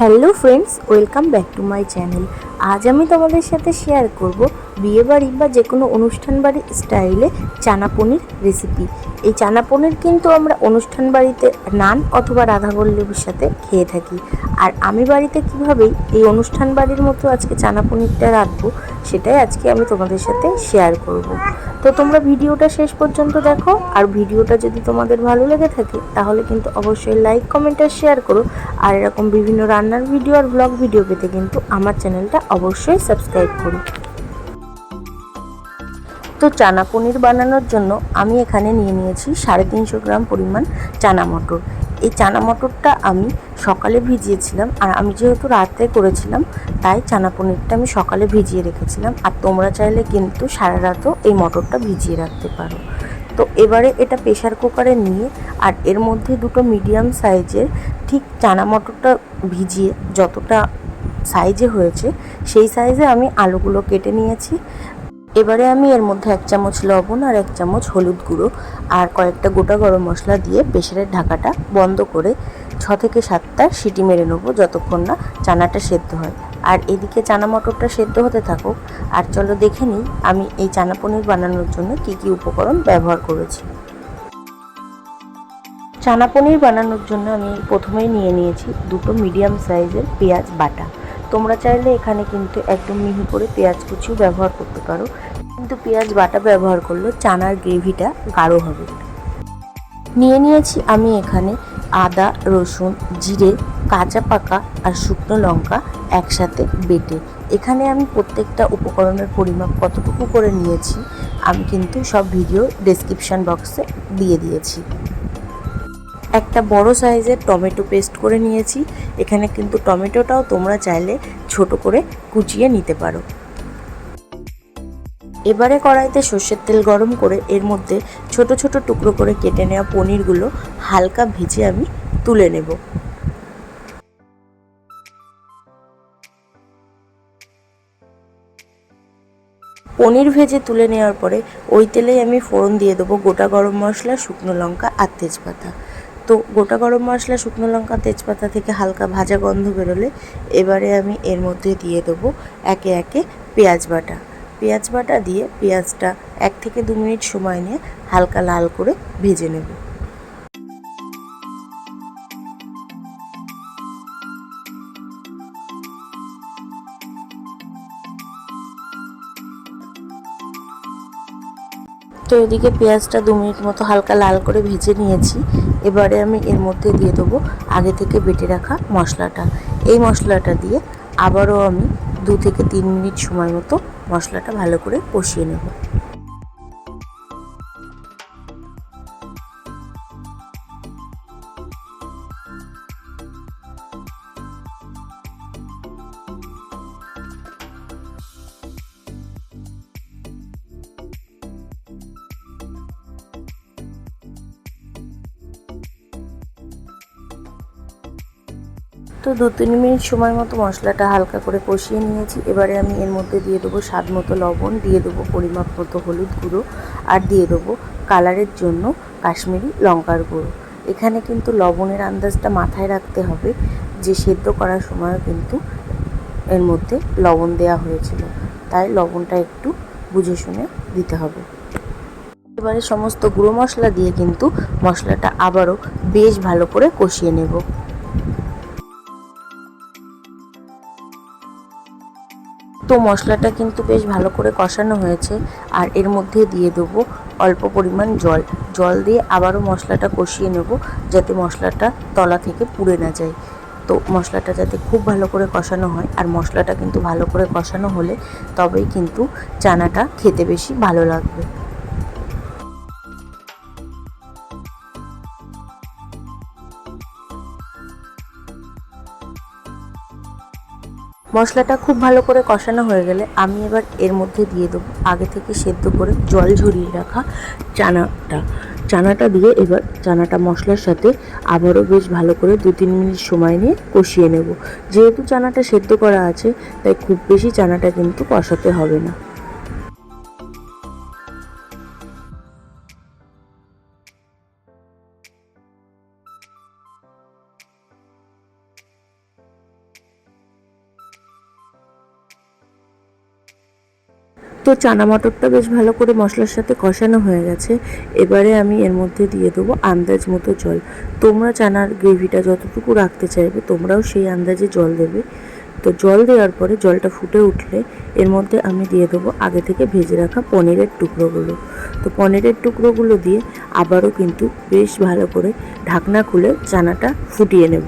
Hello friends, welcome back to my channel. আজ আমি তোমাদের সাথে শেয়ার করব বিয়েবাড়ি বা যে কোনো অনুষ্ঠান বাড়ির স্টাইলে চানা পনির রেসিপি। এই চানা পনির কিন্তু আমরা অনুষ্ঠান বাড়িতে নান অথবা রাধা বল্লভীর সাথে খেয়ে থাকি। আর আমি বাড়িতে কিভাবেই এই অনুষ্ঠান বাড়ির মতো আজকে চানা পনিরটা রাখব সেটাই আজকে আমি তোমাদের সাথে শেয়ার করব। তো তোমরা ভিডিওটা শেষ পর্যন্ত দেখো, আর ভিডিওটা যদি তোমাদের ভালো লেগে থাকে, তাহলে কিন্তু অবশ্যই লাইক কমেন্ট আর শেয়ার করো। আর এরকম বিভিন্ন রান্নার ভিডিও আর ব্লগ ভিডিও পেতে কিন্তু আমার চ্যানেলটা অবশ্যই সাবস্ক্রাইব করো। তো চানা পনির বানানোর জন্য আমি এখানে নিয়ে নিয়েছি সাড়ে তিনশো গ্রাম পরিমাণ চানা মটর। এই চানা মটরটা আমি সকালে ভিজিয়েছিলাম। আর আমি যেহেতু রাত্রে করেছিলাম, তাই চানা পনিরটা আমি সকালে ভিজিয়ে রেখেছিলাম। আর তোমরা চাইলে কিন্তু সারা রাতও এই মটরটা ভিজিয়ে রাখতে পারো। তো এবারে এটা প্রেশার কুকারে নিয়ে, আর এর মধ্যে দুটো মিডিয়াম সাইজের ঠিক চানা মটরটা ভিজিয়ে যতটা সাইজে হয়েছে, সেই সাইজে আমি আলুগুলো কেটে নিয়েছি। এবারে আমি এর মধ্যে এক চামচ লবণ আর এক চামচ হলুদ গুঁড়ো আর কয়েকটা গোটা গরম মশলা দিয়ে প্রেশারের ঢাকাটা বন্ধ করে ছ থেকে সাতটা সিটি মেরে নেব যতক্ষণ না চানাটা সেদ্ধ হয়। আর এদিকে চানা মটরটা সেদ্ধ হতে থাকুক। আর চলো দেখে নিই আমি এই চানা পনির বানানোর জন্য কি কি উপকরণ ব্যবহার করেছি। চানা পনির বানানোর জন্য আমি প্রথমেই নিয়ে নিয়েছি দুটো মিডিয়াম সাইজের পেঁয়াজ বাটা। তোমরা চাইলে এখানে কিন্তু একদম মিহি করে পেঁয়াজ কুচিও ব্যবহার করতে পারো। কিন্তু পেঁয়াজ বাটা ব্যবহার করলে চানার গ্রেভিটা গাঢ় হবে। নিয়ে নিয়েছি আমি এখানে আদা, রসুন, জিরে, কাঁচা পাকা আর শুকনো লঙ্কা একসাথে বেটে। এখানে আমি প্রত্যেকটা উপকরণের পরিমাপ কতটুকু করে নিয়েছি, আমি কিন্তু সব ভিডিও ডেসক্রিপশান বক্সে দিয়ে দিয়েছি। একটা বড় সাইজের টমেটো পেস্ট করে নিয়েছি। এখানে কিন্তু টমেটোটাও তোমরা চাইলে ছোট করে কুচিয়ে নিতে পারো। এবারে কড়াইতে সর্ষের তেল গরম করে এর মধ্যে ছোট ছোট টুকরো করে কেটে নেওয়া পনিরগুলো হালকা ভেজে আমি তুলে নেব। পনির ভেজে তুলে নেওয়ার পরে ওই তেলেই আমি ফোড়ন দিয়ে দেবো গোটা গরম মশলা, শুকনো লঙ্কা আর তেজপাতা। তো গোটা গরম মশলা, শুকনো লঙ্কা, তেজপাতা থেকে হালকা ভাজা গন্ধ বেরোলে এবারে আমি এর মধ্যে দিয়ে দেবো একে একে পেঁয়াজ বাটা। পেঁয়াজ বাটা দিয়ে পেঁয়াজটা এক থেকে দু মিনিট সময় নিয়ে হালকা লাল করে ভেজে নেব। তো এদিকে পেঁয়াজটা দু মিনিট মতো হালকা লাল করে ভেজে নিয়েছি। এবারে আমি এর মধ্যে দিয়ে দেবো আগে থেকে বেটে রাখা মশলাটা। এই মশলাটা দিয়ে আবারও আমি দু থেকে তিন মিনিট সময় মতো মশলাটা ভালো করে কষিয়ে নেব। তো দু তিন মিনিট সময় মতো মশলাটা হালকা করে কষিয়ে নিয়েছি। এবারে আমি এর মধ্যে দিয়ে দেবো স্বাদ মতো লবণ, দিয়ে দেবো পরিমাপ মতো হলুদ গুঁড়ো আর দিয়ে দেবো কালারের জন্য কাশ্মীরি লঙ্কার গুঁড়ো। এখানে কিন্তু লবণের আন্দাজটা মাথায় রাখতে হবে যে সেদ্ধ করার সময়ও কিন্তু এর মধ্যে লবণ দেওয়া হয়েছিল। তাই লবণটা একটু বুঝে শুনে দিতে হবে। এবারে সমস্ত গুঁড়ো মশলা দিয়ে কিন্তু মশলাটা আবারও বেশ ভালো করে কষিয়ে নেব। তো মশলাটা কিন্তু বেশ ভালো করে কষানো হয়েছে। আর এর মধ্যে দিয়ে দেবো অল্প পরিমাণ জল। জল দিয়ে আবারও মশলাটা কষিয়ে নেব যাতে মশলাটা তলা থেকে পুড়ে না যায়। তো মশলাটা যাতে খুব ভালো করে কষানো হয় আর মশলাটা কিন্তু ভালো করে কষানো হলে তবেই কিন্তু চানাটা খেতে বেশি ভালো লাগবে। মশলাটা খুব ভালো করে কষানো হয়ে গেলে আমি এবার এর মধ্যে দিয়ে দেবো আগে থেকে সেদ্ধ করে জল ঝরিয়ে রাখা চানাটা। চানাটা দিয়ে এবার চানাটা মশলার সাথে আবারও বেশ ভালো করে দু তিন মিনিট সময় নিয়ে কষিয়ে নেব। যেহেতু চানাটা সেদ্ধ করা আছে, তাই খুব বেশি চানাটা কিন্তু কষাতে হবে না। তো চানা মটরটা বেশ ভালো করে মশলার সাথে কষানো হয়ে গেছে। এবারে আমি এর মধ্যে দিয়ে দেবো আন্দাজ মতো জল। তোমরা চানার গ্রেভিটা যতটুকু রাখতে চাইবে, তোমরাও সেই আন্দাজে জল দেবে। তো জল দেওয়ার পরে জলটা ফুটে উঠলে এর মধ্যে আমি দিয়ে দেবো আগে থেকে ভেজে রাখা পনিরের টুকরোগুলো। তো পনিরের টুকরোগুলো দিয়ে আবারও কিন্তু বেশ ভালো করে ঢাকনা খুলে চানাটা ফুটিয়ে নেব।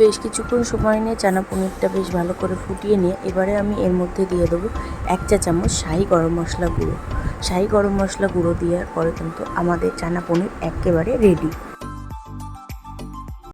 বেশ কিছুক্ষণ সময় নিয়ে চানা পনিরটা বেশ ভালো করে ফুটিয়ে নিয়ে এবারে আমি এর মধ্যে দিয়ে দেবো এক চা চামচ শাহি গরম মশলা গুঁড়ো। শাহি গরম মশলা গুঁড়ো দেওয়ার পরে কিন্তু আমাদের চানা পনির একেবারে রেডি